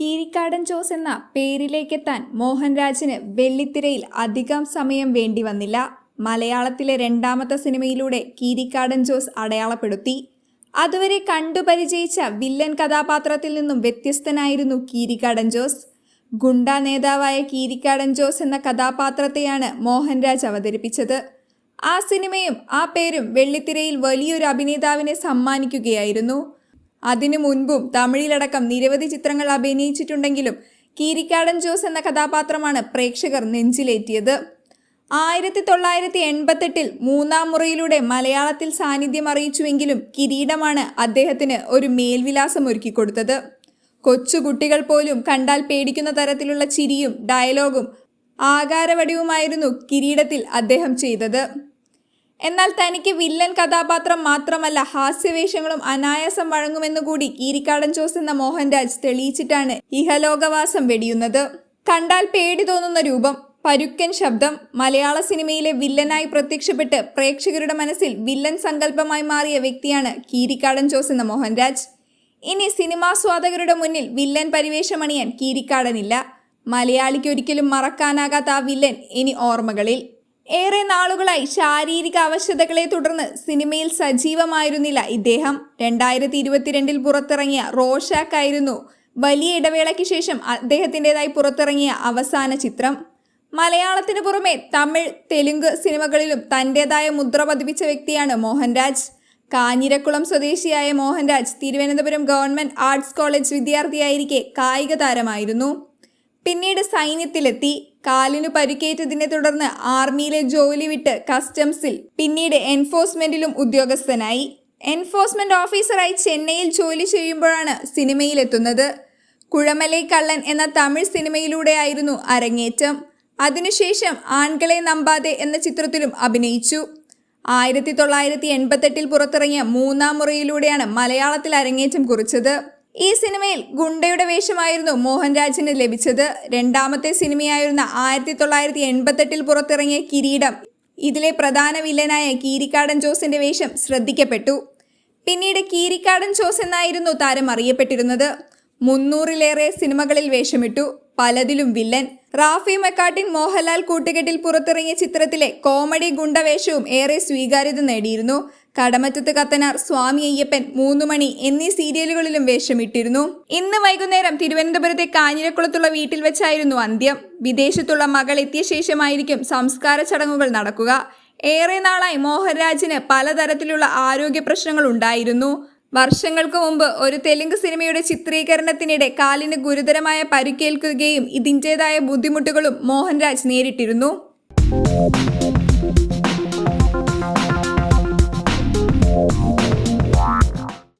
കീരിക്കാടൻ ജോസ് എന്ന പേരിലേക്കെത്താൻ മോഹൻരാജിന് വെള്ളിത്തിരയിൽ അധികം സമയം വേണ്ടി വന്നില്ല. മലയാളത്തിലെ രണ്ടാമത്തെ സിനിമയിലൂടെ കീരിക്കാടൻ ജോസ് അടയാളപ്പെടുത്തി. അതുവരെ കണ്ടുപരിചയിച്ച വില്ലൻ കഥാപാത്രത്തിൽ നിന്നും വ്യത്യസ്തനായിരുന്നു കീരിക്കാടൻ ജോസ്. ഗുണ്ട നേതാവായ കീരിക്കാടൻ ജോസ് എന്ന കഥാപാത്രത്തെയാണ് മോഹൻരാജ് അവതരിപ്പിച്ചത്. ആ സിനിമയും ആ പേരും വെള്ളിത്തിരയിൽ വലിയൊരു അഭിനേതാവിനെ സമ്മാനിക്കുകയായിരുന്നു. അതിനു മുൻപും തമിഴിലടക്കം നിരവധി ചിത്രങ്ങൾ അഭിനയിച്ചിട്ടുണ്ടെങ്കിലും കീരിക്കാടൻ ജോസ് എന്ന കഥാപാത്രമാണ് പ്രേക്ഷകർ നെഞ്ചിലേറ്റിയത്. ആയിരത്തി തൊള്ളായിരത്തി എൺപത്തെട്ടിൽ മൂന്നാം മുറയിലൂടെ മലയാളത്തിൽ സാന്നിധ്യം അറിയിച്ചുവെങ്കിലും കിരീടമാണ് അദ്ദേഹത്തിന് ഒരു മേൽവിലാസം ഒരുക്കിക്കൊടുത്തത്. കൊച്ചുകുട്ടികൾ പോലും കണ്ടാൽ പേടിക്കുന്ന തരത്തിലുള്ള ചിരിയും ഡയലോഗും ആകാരവടിവുമായിരുന്നു കിരീടത്തിൽ അദ്ദേഹം ചെയ്തത്. എന്നാൽ തനിക്ക് വില്ലൻ കഥാപാത്രം മാത്രമല്ല ഹാസ്യവേഷങ്ങളും അനായാസം വഴങ്ങുമെന്നുകൂടി കീരിക്കാടൻ ജോസ് എന്ന മോഹൻരാജ് തെളിയിച്ചിട്ടാണ് ഇഹലോകവാസം വെടിയുന്നത്. കണ്ടാൽ പേടി തോന്നുന്ന രൂപം പരുക്കൻ ശബ്ദം മലയാള സിനിമയിലെ വില്ലനായി പ്രത്യക്ഷപ്പെട്ട് പ്രേക്ഷകരുടെ മനസ്സിൽ വില്ലൻ സങ്കല്പമായി മാറിയ വ്യക്തിയാണ് കീരിക്കാടൻ ജോസ് എന്ന മോഹൻരാജ്. ഇനി സിനിമാസ്വാദകരുടെ മുന്നിൽ വില്ലൻ പരിവേഷമണിയാൻ കീരിക്കാടനില്ല. മലയാളിക്ക് ഒരിക്കലും മറക്കാനാകാത്ത ആ വില്ലൻ ഇനി ഓർമ്മകളിൽ. ഏറെ നാളുകളായി ശാരീരിക അവശതകളെ തുടർന്ന് സിനിമയിൽ സജീവമായിരുന്നില്ല ഇദ്ദേഹം. രണ്ടായിരത്തി ഇരുപത്തിരണ്ടിൽ പുറത്തിറങ്ങിയ റോഷാക്ക് ആയിരുന്നു വലിയ ഇടവേളയ്ക്ക് ശേഷം അദ്ദേഹത്തിന്റെതായി പുറത്തിറങ്ങിയ അവസാന ചിത്രം. മലയാളത്തിന് പുറമെ തമിഴ് തെലുങ്ക് സിനിമകളിലും തന്റെതായ മുദ്ര പതിപ്പിച്ച വ്യക്തിയാണ് മോഹൻരാജ്. കാഞ്ഞിരക്കുളം സ്വദേശിയായ Mohanraj Thiruvananthapuram government arts college വിദ്യാർത്ഥിയായിരിക്കെ കായിക താരമായിരുന്നു പിന്നീട് സൈന്യത്തിലെത്തി. കാലിനു പരിക്കേറ്റതിനെ തുടർന്ന് ആർമിയിലെ ജോലി വിട്ട് കസ്റ്റംസിൽ പിന്നീട് എൻഫോഴ്സ്മെന്റിലും ഉദ്യോഗസ്ഥനായി. എൻഫോഴ്സ്മെന്റ് ഓഫീസറായി ചെന്നൈയിൽ ജോലി ചെയ്യുമ്പോഴാണ് സിനിമയിലെത്തുന്നത്. കുഴമലൈ കള്ളൻ എന്ന തമിഴ് സിനിമയിലൂടെയായിരുന്നു അരങ്ങേറ്റം. അതിനുശേഷം ആൺകളെ നമ്പാതെ എന്ന ചിത്രത്തിലും അഭിനയിച്ചു. ആയിരത്തി തൊള്ളായിരത്തി എൺപത്തെട്ടിൽ പുറത്തിറങ്ങിയ മൂന്നാം മുറയിലൂടെയാണ് മലയാളത്തിൽ അരങ്ങേറ്റം കുറിച്ചത്. ഈ സിനിമയിൽ ഗുണ്ടയുടെ വേഷമായിരുന്നു മോഹൻരാജിന് ലഭിച്ചത്. രണ്ടാമത്തെ സിനിമയായിരുന്ന ആയിരത്തി തൊള്ളായിരത്തി എൺപത്തെട്ടിൽ പുറത്തിറങ്ങിയ കിരീടം. ഇതിലെ പ്രധാന വില്ലനായ കീരിക്കാടൻ ജോസിന്റെ വേഷം ശ്രദ്ധിക്കപ്പെട്ടു. പിന്നീട് കീരിക്കാടൻ ജോസ് എന്നായിരുന്നു താരം അറിയപ്പെട്ടിരുന്നത്. മുന്നൂറിലേറെ സിനിമകളിൽ വേഷമിട്ടു. പലതിലും വില്ലൻ. റാഫി മെക്കാട്ടിൻ മോഹൻലാൽ കൂട്ടുകെട്ടിൽ പുറത്തിറങ്ങിയ ചിത്രത്തിലെ കോമഡി ഗുണ്ടവേഷവും ഏറെ സ്വീകാര്യത നേടിയിരുന്നു. കടമറ്റത്ത് കത്തനാർ സ്വാമി അയ്യപ്പൻ മൂന്നുമണി എന്നീ സീരിയലുകളിലും വേഷമിട്ടിരുന്നു. ഇന്ന് വൈകുന്നേരം തിരുവനന്തപുരത്തെ കാഞ്ഞിരക്കുളത്തുള്ള വീട്ടിൽ വെച്ചായിരുന്നു അന്ത്യം. വിദേശത്തുള്ള മകൾ എത്തിയ ശേഷമായിരിക്കും സംസ്കാര ചടങ്ങുകൾ നടക്കുക. ഏറെ നാളായി മോഹൻരാജിന് പലതരത്തിലുള്ള ആരോഗ്യ പ്രശ്നങ്ങൾ ഉണ്ടായിരുന്നു. വർഷങ്ങൾക്ക് മുമ്പ് ഒരു തെലുങ്ക് സിനിമയുടെ ചിത്രീകരണത്തിനിടെ കാലിന് ഗുരുതരമായ പരിക്കേൽക്കുകയും ഇതിന്റെതായ ബുദ്ധിമുട്ടുകളും മോഹൻരാജ് നേരിട്ടിരുന്നു.